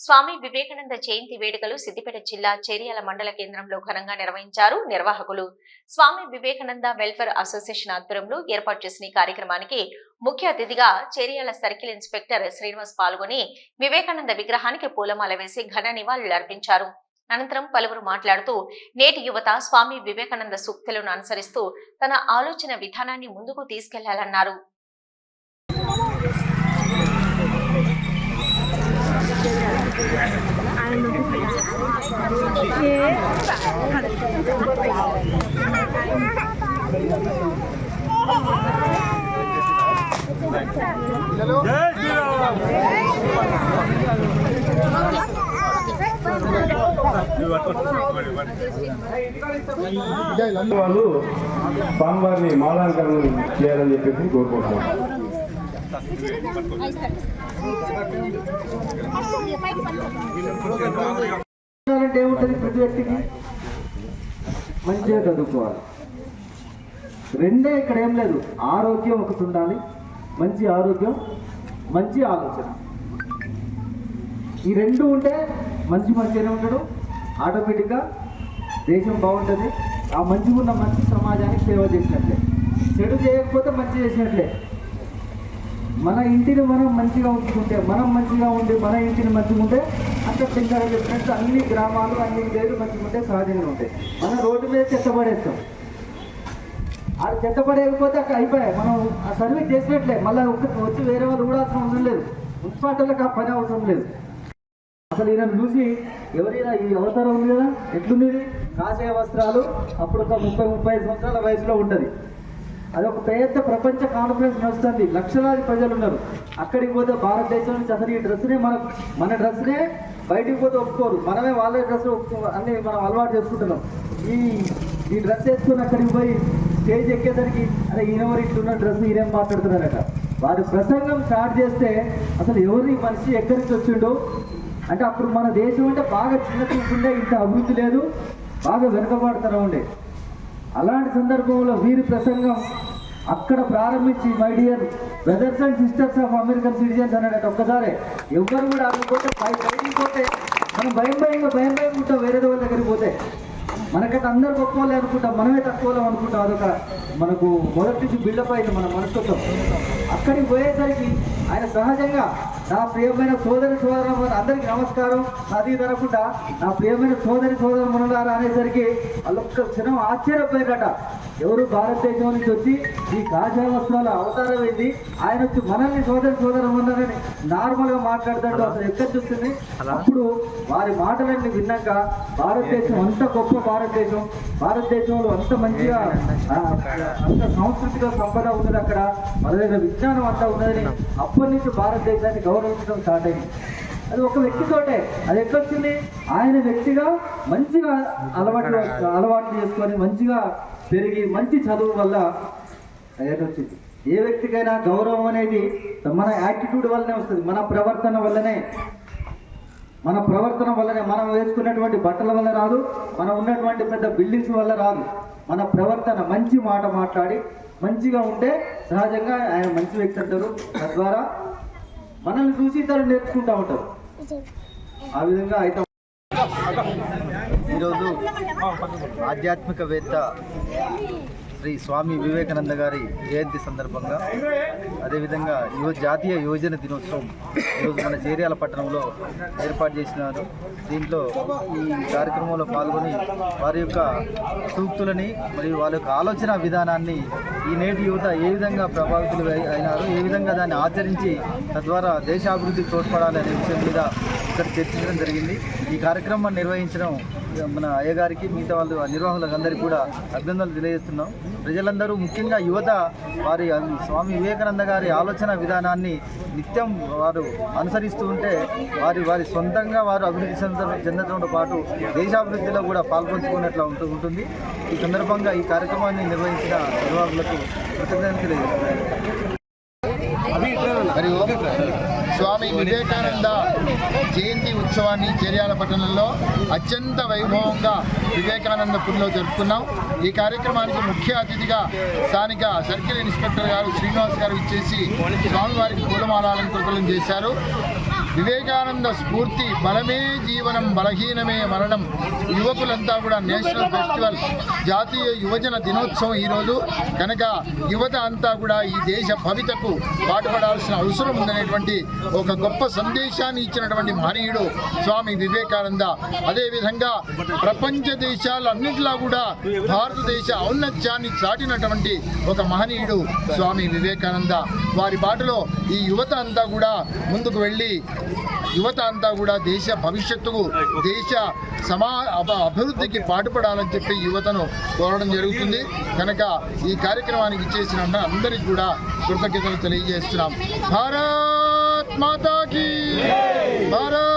స్వామి వివేకానంద జయంతి వేడుకలు సిద్దిపేట జిల్లా చేరియాల మండల కేంద్రంలో ఘనంగా నిర్వహించారు నిర్వాహకులు. స్వామి వివేకానంద వెల్ఫేర్ అసోసియేషన్ ఆధ్వర్యంలో ఏర్పాటు చేసిన ఈ కార్యక్రమానికి ముఖ్య అతిథిగా చేరియాల సర్కిల్ ఇన్స్పెక్టర్ శ్రీనివాస్ పాల్గొని వివేకానంద విగ్రహానికి పూలమాల వేసి ఘన నివాళులు అర్పించారు. అనంతరం పలువురు మాట్లాడుతూ నేటి యువత స్వామి వివేకానంద సూక్తులను అనుసరిస్తూ తన ఆలోచన విధానాన్ని ముందుకు తీసుకెళ్ళాలన్నారు. వాళ్ళు స్వామివారిని మాలాంకరణం చేయాలని చెప్పేసి కోరుకుంటున్నాం అంటే ఏముంటుంది ప్రతి వ్యక్తికి మంచిగా చదువుకోవాలి రెండే ఇక్కడ ఏం లేదు. ఆరోగ్యం ఒకటి ఉండాలి. మంచి ఆరోగ్యం మంచి ఆలోచన. ఈ రెండు ఉంటే మంచి మంచిగానే ఉంటాడు. ఆటోమేటిక్గా దేశం బాగుంటుంది. ఆ మంచిగా ఉన్న మంచి సమాజానికి సేవ చేసినట్లే. చెడు చేయకపోతే మంచి చేసినట్లే. మన ఇంటిని మనం మంచిగా ఉంచుకుంటే మనం మంచిగా ఉండి మన ఇంటిని మంచిగా ఉంటే అంత సింగర్ చెప్పినట్టు అన్ని గ్రామాలు అన్ని విలేజ్లు మంచిగా ఉంటే సహజంగా ఉంటాయి. మన రోడ్డు మీద చెత్త పడేస్తాం. అది చెత్త పడేయకపోతే అక్కడ అయిపోయాయి. మనం ఆ సర్వీస్ చేసినట్లే. మళ్ళీ వచ్చి వేరే వాళ్ళు కూడా అవసరం లేదు. మున్సిపాలిటీలకు ఆ పని అవసరం లేదు. అసలు ఈయన చూసి ఎవరైనా ఈ అవతారం ఉంది కదా? ఎట్లుంది కాషాయ వస్త్రాలు అప్పుడు ఒక ముప్పై ముప్పై ఐదు సంవత్సరాల వయసులో ఉంటుంది. అది ఒక పెద్ద ప్రపంచ కాన్ఫరెన్స్ నడుస్తుంది. లక్షలాది ప్రజలు ఉన్నారు. అక్కడికి పోతే భారతదేశం నుంచి అసలు ఈ డ్రెస్నే మన మన డ్రెస్నే బయటికి పోతే ఒప్పుకోరు. మనమే వాళ్ళ డ్రెస్ ఒప్పుకో అన్ని మనం అలవాటు చేసుకుంటున్నాం. ఈ ఈ డ్రెస్ వేసుకుని అక్కడికి పోయి స్టేజ్ ఎక్కేసరికి అరే ఈయనెవరు ఇట్లున్న డ్రెస్ ఈయనేం మాట్లాడుతున్నారట? వారి ప్రసంగం స్టార్ట్ చేస్తే అసలు ఎవరి మనిషి ఎక్కడి నుంచి వచ్చిండో అంటే అప్పుడు మన దేశం అంటే బాగా చిన్న చూపుండే ఇంత అభివృద్ధి లేదు. బాగా వెనుకబాటుతనం ఉండే. అలాంటి సందర్భంలో వీరి ప్రసంగం అక్కడ ప్రారంభించి my dear brothers and sisters of American citizens అనేట ఒక్కసారి. ఎవరు కూడా అనుకుంటే పై బయటికి పోతే మనం భయం భయంగా భయం భయం ఉంటాం వేరే వాళ్ళ దగ్గరికి పోతే. మనకంటే అందరు గొప్ప అనుకుంటాం మనమే తక్కువ అనుకుంటాం అదొక మనకు మొదటి నుంచి బిల్డప్ అయింది మన మనస్తత్వం. అక్కడికి పోయేసరికి ఆయన సహజంగా నా ప్రియమైన సోదరి సోదరు అందరికీ నమస్కారం. అది తరపుండా నా ప్రియమైన సోదరి సోదరు మనులారా అనేసరికి వాళ్ళు ఒక్క క్షణం ఆశ్చర్యపోయారట ఎవరు భారతదేశం నుంచి వచ్చి ఈ కాషాయ వస్త్రాల అవతారం ఏంది ఆయన వచ్చి మనల్ని సోదరి సోదరు ఉన్నారని నార్మల్గా మాట్లాడతాడు అసలు ఎక్కడ చూస్తుంది? అప్పుడు వారి మాటలన్నీ విన్నాక భారతదేశం అంత గొప్ప భారతదేశం భారతదేశంలో అంత మంచిగా అంత సాంస్కృతిక సంపద ఉన్నది అక్కడ మన విజ్ఞానం అంతా ఉన్నదని అప్పటి నుంచి భారతదేశాన్ని గౌరవించడం స్టార్ట్ అయింది. అది ఒక వ్యక్తితోటే. అది ఎక్కొచ్చింది ఆయన వ్యక్తిగా మంచిగా అలవాటు అలవాటు చేసుకొని మంచిగా పెరిగి మంచి చదువు వల్ల వచ్చింది ఏ వ్యక్తికైనా గౌరవం అనేది మన యాటిట్యూడ్ వల్లనే వస్తుంది. మన ప్రవర్తన వల్లనే. మన ప్రవర్తన వల్లనే. మనం వేసుకున్నటువంటి బట్టల వల్ల రాదు. మనం ఉన్నటువంటి పెద్ద బిల్డింగ్స్ వల్ల రాదు. మన ప్రవర్తన మంచి మాట మాట్లాడి మంచిగా ఉంటే సహజంగా ఆయన మంచి వ్యక్తి అంటారు. తద్వారా మనల్ని చూసి ఇతరులు నేర్చుకుంటూ ఉంటారు. ఆ విధంగా అయితే ఈరోజు ఆధ్యాత్మికవేత్త శ్రీ స్వామి వివేకానంద గారి జయంతి సందర్భంగా అదేవిధంగా యువ జాతీయ యువజన దినోత్సవం ఈరోజు మన చేర్యాల పట్టణంలో ఏర్పాటు చేసినారు. దీంట్లో ఈ కార్యక్రమంలో పాల్గొని వారి యొక్క సూక్తులని మరియు వారి యొక్క ఆలోచన విధానాన్ని ఈ నేటి యువత ఏ విధంగా ప్రభావితులు అయినారు ఏ విధంగా దాన్ని ఆచరించి తద్వారా దేశాభివృద్ధికి తోడ్పడాలి అనే విషయం మీద ఇక్కడ చర్చించడం జరిగింది. ఈ కార్యక్రమాన్ని నిర్వహించడం మన అయ్యగారికి మిగతా వాళ్ళు నిర్వాహకులకు అందరికీ కూడా అభినందనలు తెలియజేస్తున్నాం. ప్రజలందరూ ముఖ్యంగా యువత వారి స్వామి వివేకానంద గారి ఆలోచన విధానాన్ని నిత్యం వారు అనుసరిస్తూ ఉంటే వారి వారి సొంతంగా వారు అభివృద్ధి చెంద చెందడంతో పాటు దేశాభివృద్ధిలో కూడా పాల్పంచుకున్నట్లు ఉంటూ ఉంటుంది. ఈ సందర్భంగా ఈ కార్యక్రమాన్ని నిర్వహించిన నిర్వాహకులకు కృతజ్ఞతలు తెలియజేస్తున్నాను మరియు స్వామి వివేకానంద జయంతి ఉత్సవాన్ని చేర్యాల పట్టణంలో అత్యంత వైభవంగా వివేకానంద పురిలో జరుపుకున్నాం. ఈ కార్యక్రమానికి ముఖ్య అతిథిగా స్థానిక సర్కిల్ ఇన్స్పెక్టర్ గారు శ్రీనివాస్ గారు ఇచ్చేసి స్వామివారికి పూలమాల అలంకృతులను చేశారు. వివేకానంద స్ఫూర్తి బలమే జీవనం బలహీనమే మరణం. యువకులంతా కూడా నేషనల్ ఫెస్టివల్ జాతీయ యువజన దినోత్సవం ఈరోజు. కనుక యువత అంతా కూడా ఈ దేశ భవితకు పాటుపడాల్సిన అవసరం ఉందనేటువంటి ఒక గొప్ప సందేశాన్ని ఇచ్చినటువంటి మహనీయుడు స్వామి వివేకానంద. అదేవిధంగా ప్రపంచ దేశాలన్నింటిలా కూడా భారతదేశ ఔన్నత్యాన్ని చాటినటువంటి ఒక మహనీయుడు స్వామి వివేకానంద. వారి బాటలో ఈ యువత అంతా కూడా ముందుకు వెళ్ళి యువత అంతా కూడా దేశ భవిష్యత్తుకు దేశ సమా అభ- అభివృద్ధికి పాటుపడాలని చెప్పి యువతను కోరడం జరుగుతుంది. కనుక ఈ కార్యక్రమానికి ఇచ్చేసిన అందరికి కూడా కృతజ్ఞతలు తెలియజేస్తున్నాం. భారత్ మాతాకి! భారత్